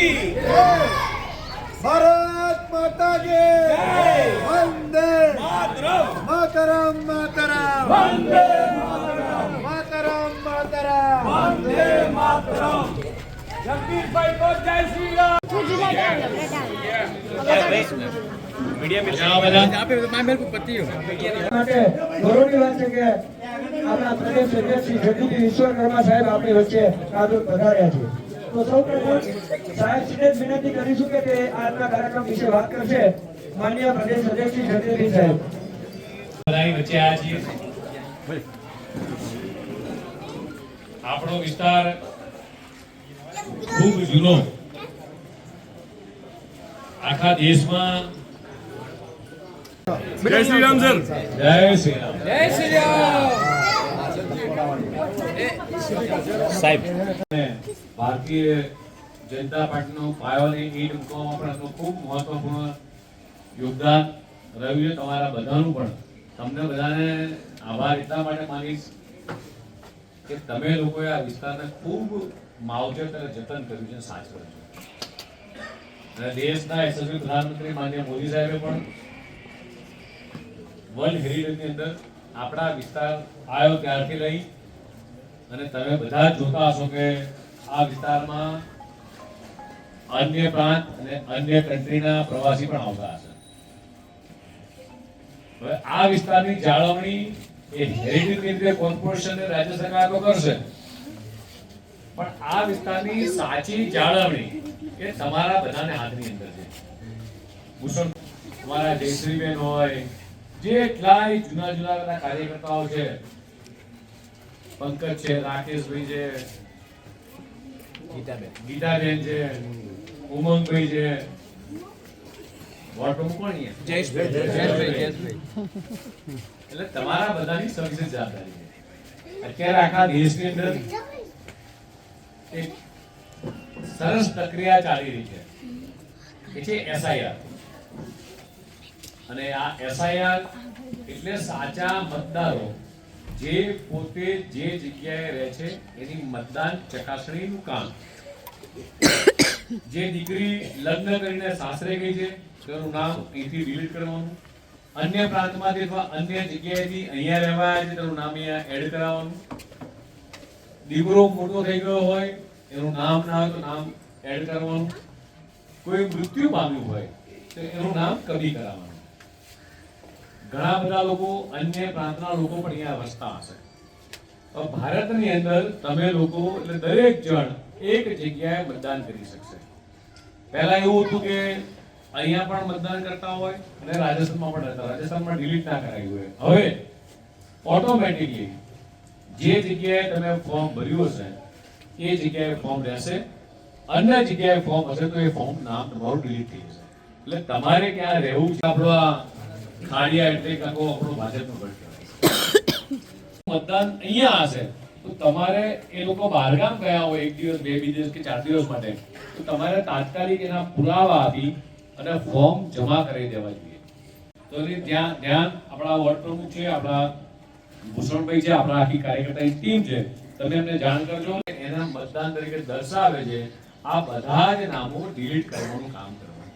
की ભારત માતા કે जय વંદે मातरम માતરમ માતરમ वंदे માતરમ માતરમ वंदे मातरम जगदीश भाई को जय श्री राम માટે ગૌરવની વાત છે કે આપણા પ્રદેશ અધ્યક્ષ શ્રી જગદીશ વિશ્વકર્મા સાહેબ આપણી વચ્ચે આજે પધાર્યા છે તો સૌ પ્રથમ સાહેબ શ્રીને વિનંતી કરીશું કે તે આજના કાર્યક્રમ વિશે વાત કરશે. માનનીય પ્રદેશ અધ્યક્ષ શ્રી જતીનભાઈ સાહેબ. આપણો વિસ્તાર ખૂબ જૂનો. આખા દેશમાં જય શ્રી રામ જય શ્રી રામ. જય શ્રી રામ. અને ભારતીય જનતા પાર્ટીનો પાયોની ઈટ મૂકવામાં પણ ખૂબ મહત્વપૂર્ણ યોગદાન રહ્યું તમારા બધાનું પણ. તમને બધાને આભાર. એટલા માટે માનીશ કે તમે લોકોએ આ વિસ્તારને ખૂબ માવજત અને જતન કર્યું છે સાચવ્યું છે. અને દેશના યશસ્વી પ્રધાનમંત્રી માનનીય મોદી સાહેબે પણ વર્લ્ડ હેરિટેજની અંદર આપણા વિસ્તાર આવ્યો ત્યારથી લઈ અને તમે બધા જોતા હશો કે આ વિસ્તારમાં અન્ય પ્રાંત અને અન્ય કન્ટ્રીના પ્રવાસી પણ આવતા હશે. હવે આ વિસ્તારની જાળવણી એ હેરિટેજ કેન્દ્રીય કોર્પોરેશન અને રાજ્ય સરકાર તો કરશે. પણ આ વિસ્તારની સાચી જાળવણી એ તમારા બધાને હાથની અંદર છે. ભૂષણ, તમારા જયશ્રીબેન હોય જેટલાય જૂના જુના બધા કાર્યકર્તાઓ છે પંકજ છે રાકેશભાઈ છે ગીતાબેન. છે ઉમંગભાઈ છે. વોટ પ્રમુખ કોણ અહીંયા? એટલે તમારા બધાની સવિશેષ જવાબદારી છે. અત્યારે આખા દેશની અંદર એક સરસ પ્રક્રિયા ચાલી રહી છે એ છે એસઆઈઆર. અને આ એસઆઈઆર એટલે સાચા મતદારો જે પોતે જે જગ્યાએ રહે છે, એની મતદાન ચકાસણીનું કામ. જે દીકરી લગ્ન કરીને સાસરે ગઈ છે, તેનું નામ અહીંથી ડિલીટ કરવાનું. અન્ય પ્રાંતમાંથી અથવા અન્ય જગ્યાએથી અહીંયા રહેવા છે, તેનું નામ અહીંયા એડ કરાવવાનું. દીકરો મોટો થઈ ગયો હોય, એનું નામ ના હોય તો નામ એડ કરવાનું. કોઈ મૃત્યુ પામ્યું હોય, તો એનું નામ કમી કરાવવાનું. ઘણા બધા લોકો અન્ય પ્રાંતના લોકો પણ અહીંયા વસતા હશે. ભારતની અંદર તમે લોકો, એટલે દરેક જણ એક જગ્યાએ મતદાન કરી શકશે. પહેલા એવું હતું કે અહીંયા પણ મતદાન કરતા હોય અને રાજસ્થાનમાં પણ રહેતા રાજસ્થાનમાં ડિલીટ ના કરાયું હોય. હવે ઓટોમેટિકલી જે જગ્યાએ તમે ફોર્મ ભર્યું હશે, એ જગ્યાએ ફોર્મ રહેશે. અન્ય જગ્યાએ ફોર્મ હશે તો એ ફોર્મ નામ તમારું ડિલીટ થઈ જશે. એટલે તમારે ક્યાં રહેવું છે આપણો ખાડિયા એટલે કાકો આપણો ભાજપનો કહેવાય. મતદાન અહીંયા હશે. તો તમારે એ લોકો બહારગામ ગયા હોય એક દિવસ, બે દિવસ કે ચાર દિવસ માટે, તો તમારે તાત્કાલિક એના પુરાવા આપી અને ફોર્મ જમા કરી દેવા જોઈએ. તો ધ્યાન ધ્યાન આપણા વોર્ડ પ્રમુખ છે, આપણા ભૂષણભાઈ છે, આપણા આખી કાર્યકર્તાની ટીમ છે. તમે એમને જાણ કરજો એના મતદાન તરીકે દર્શાવે છે, આ બધા જ નામો ડિલીટ કરવાનું કામ કરવાનું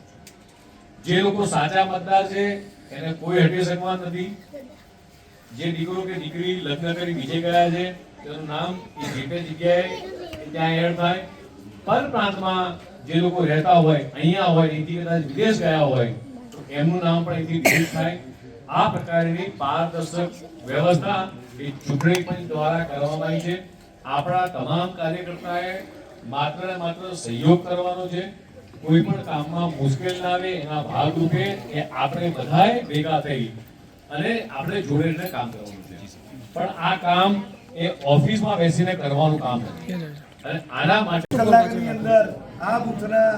જે લોકો સાચા મતદાર છે એને કોઈ હટી શકવા નથી. જે દીકરો કે દીકરી લગ્ન કરી બીજે ગયા છે, તેનું નામ એ જે તે જગ્યાએ ત્યાં એડ થાય. પર પ્રાંતમાં જે લોકો રહેતા હોય, અહીંયા હોય, અહીંથી કદાચ વિદેશ ગયા હોય, તો એમનું નામ પણ અહીંથી ડિલીટ થાય. આ પ્રકારની પારદર્શક વ્યવસ્થા એ ચૂંટણી પંચ દ્વારા કરવામાં આવી છે. આપણા તમામ કાર્યકર્તાએ માત્ર માત્ર સહયોગ કરવાનો છે. કોઈ પણ કામમાં મુશ્કેલ ના આવે, એના ભાગરૂપે એ આપણે બધાએ ભેગા થઈ અને આપણે જોડે રહીને કામ કરવાનું છે. પણ આ કામ એ ઓફિસમાં બેસીને કરવાનું કામ નથી. અને આના માટે કલાકની અંદર આ બુથના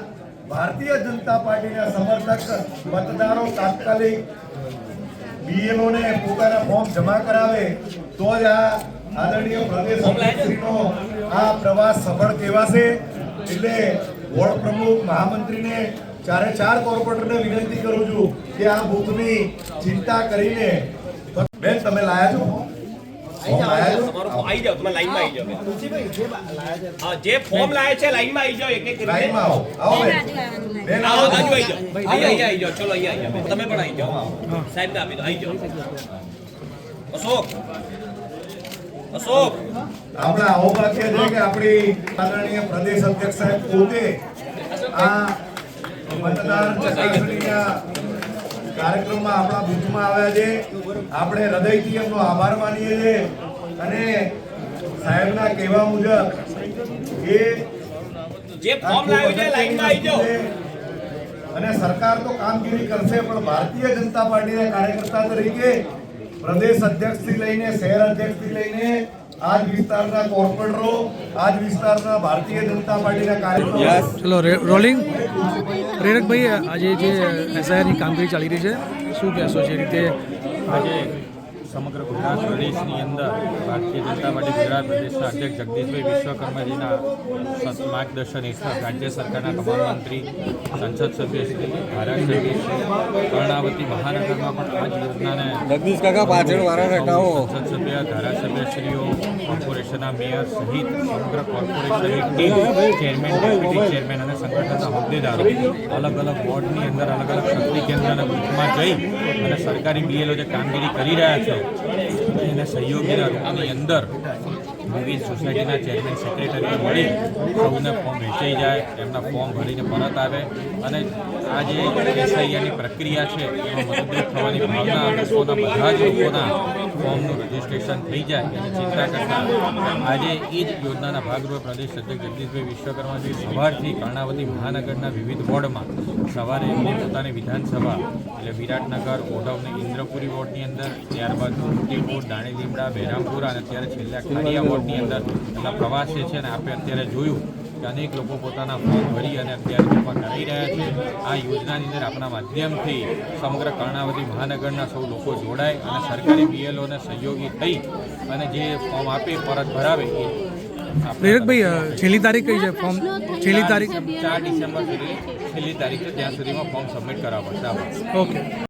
ભારતીય જનતા પાર્ટીના સમર્થક, મતદારો તાત્કાલિક બીએલઓને પોતાના ફોર્મ જમા કરાવે, તો જ આ આદરણીય પ્રદેશ આ પ્રવાસ સફળ કહેવાશે. એટલે વોર્ડ પ્રમુખ મહામંત્રીને ચારે ચાર કોર્પોરેટરને વિનંતી કરું છું કે આ બૂથની ચિંતા કરીને બેન તમે લાયા છો? જે ફોર્મ લાવે છે લાઈનમાં આવી જાઓ એક એક લાઈનમાં આવો. આવો બેન. આવો આવો. બાજુ આવી જાઓ. અહીંયા અહીંયા આવી જાઓ ચલો અહીંયા આવી જાઓ તમે પણ આવી જાઓ. સાહેબને આપી દો આવી જાઓ. અશોક. અશોક. આપણા અહોભાગ્ય છે કે આપણી આદરણીય પ્રદેશ અધ્યક્ષ સાહેબ પોતે આ મતદાર ચકાસણીના કાર્યક્રમમાં આપણા બુથમાં આવ્યા છે. આપણે હૃદયથી એમનો આભાર માનીએ છીએ અને સાહેબના કહેવા મુજબ એ જે ફોર્મ લાવ્યું છે લાઈનમાં આવી જાઓ. અને સરકાર તો કામગીરી કરશે પણ ભારતીય જનતા પાર્ટીના કાર્યકર્તા તરીકે પ્રદેશ અધ્યક્ષથી લઈને શહેર અધ્યક્ષથી લઈને આજ વિસ્તારના કોર્પોરેટરો આજ વિસ્તારના ભારતીય જનતા પાર્ટીના કાર્યકરો. ચલો રોલિંગ. પ્રેરકભાઈ આજે જે એસઆઈઆરની કામગીરી ચાલી રહી છે શું કહેશો છે એ રીતે આજે સમગ્ર ગુજરાત પ્રદેશની અંદર ભારતીય જનતા પાર્ટી ગુજરાત પ્રદેશના અધ્યક્ષ જગદીશભાઈ વિશ્વકર્માજીના માર્ગદર્શન હેઠળ રાજ્ય સરકારના તમામ મંત્રી સંસદ સભ્યશ્રી ધારાસભ્યશ્રી કર્ણાવતી મહાનગરમાં પણ આ જ યોજનાને જગદીશ કાકા પાછળ સંસદ સભ્ય ધારાસભ્યશ્રીઓ કોર્પોરેશનના મેયર સહિત સમગ્ર કોર્પોરેશનની ચેરમેન ડેપ્યુટી ચેરમેન અને સંગઠનના હોદ્દેદારો. અલગ અલગ વોર્ડની અંદર અલગ અલગ શક્તિ કેન્દ્રના બુથમાં જઈ અને સરકારી બીએલઓ જે કામગીરી કરી રહ્યા છે એને સહયોગીના રૂપની અંદર વિવિધ સોસાયટીના ચેરમેન સેક્રેટરીને મળી. સૌને ફોર્મ વેચાઈ જાય, એમના ફોર્મ ભરીને પરત આવે. અને આ જે એસઆઈઆની પ્રક્રિયા છે, એમાં મદદરૂપ થવાની ભાવના લોકોના બધા જ લોકોના ફોર્મનું રજીસ્ટ્રેશન થઈ જાય ચિંતા કરતા આજે એ જ યોજનાના ભાગરૂપે પ્રદેશ અધ્યક્ષ જગદીશભાઈ વિશ્વકર્માજી સવારથી કર્ણાવતી મહાનગરના વિવિધ વોર્ડમાં સવારે એમની પોતાની વિધાનસભા એટલે વિરાટનગર, ઓઢવ અને ઇન્દ્રપુરી વોર્ડની અંદર, ત્યારબાદ મોતીપુર દાણી લીમડા બહેરામપુરા અને અત્યારે છેલ્લા ખાડિયા વોર્ડની અંદર. એમના પ્રવાસ છે ને આપણે અત્યારે જોયું કે અનેક લોકો પોતાના ફોર્મ ભરી અને અત્યારે જમા કરાવી રહ્યા છે. આ યોજનાની અંદર આપણા માધ્યમથી સમગ્ર કર્ણાવતી મહાનગરના સૌ લોકો જોડાય અને સરકારી બીએલઓને સહયોગી થઈ અને જે ફોર્મ આપે પરત ભરાવે એ પ્રેરકભાઈ છેલ્લી તારીખ કઈ છે ફોર્મ? છેલ્લી તારીખ? ચાર ડિસેમ્બર સુધી છેલ્લી તારીખ છે ત્યાં સુધીમાં ફોર્મ સબમિટ કરાવવા પડશે. ઓકે.